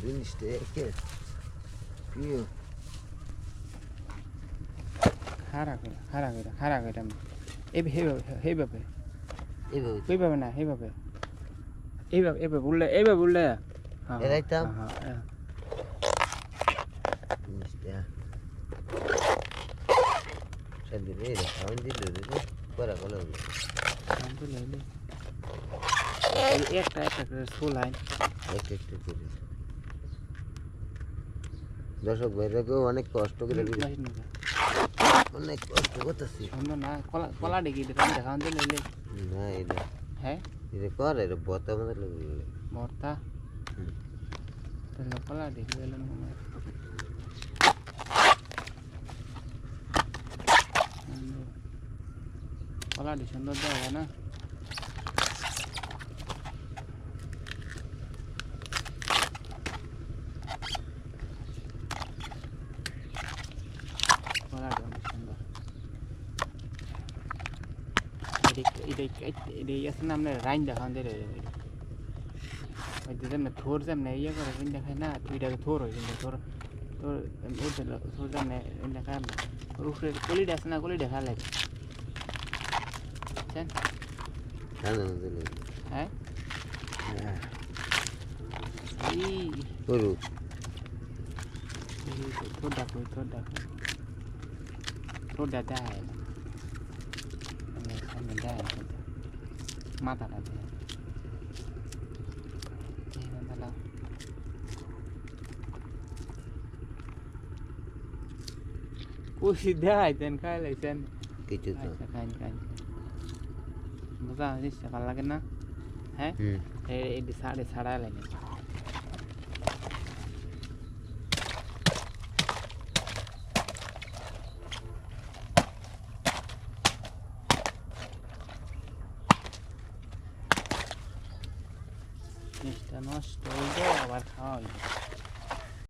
জিনিসটা প্রিয় খারা করে খারা করে খারা করে আমি এই সেইভাবে সেইভাবে এইভাবে সেইভাবে না সেইভাবে এইভাবে এইভাবে উঠলে এইভাবে উঠলে হ্যাঁ? হ্যাঁ, হ্যাঁ, জিনিসটা সেদিন এই রে খাওয়ান দিল রে করা গেল হ্যাঁ, তো লাইলে। এই একটা একটা করে সোলাই এক একটু করে দর্শক ভাইরাকেও অনেক কষ্ট করে দিল অনেক কষ্ট করতেছি। না কলা কলা ডেকে দেখান লাইলে না এটা হ্যাঁ? এটা কর এটা বতা আমাদের লাগবে। ভর্তা কলা ডেকে মনে সুন্দর। দেওয়া না? কলাটি অনেক সুন্দর এটা এটা এটা আছে না আপনার রাইন দেখান দিয়ে ওই যে যেমন থোর যেমন ইয়ে করে রাইন দেখায় না দুইটাকে থোর হয় কিন্তু থোর তোর ওই থোর যেমন দেখায় না ওর উপরে কলিটা আছে না কলি দেখা লাগে হ্যাঁ থোর ডাকো থোর ডাকো ডাটা হয় না সামনে দেয় মাথাটা দেয়। কুশি দেয় তেন খাই লাইছেন কিছু তো। খাই খাই মজা জিনিসটা ভালো লাগে না? হ্যাঁ? এই সাড়ে ছাড়া লাগে জিনিসটা Esta no es todo abarcado.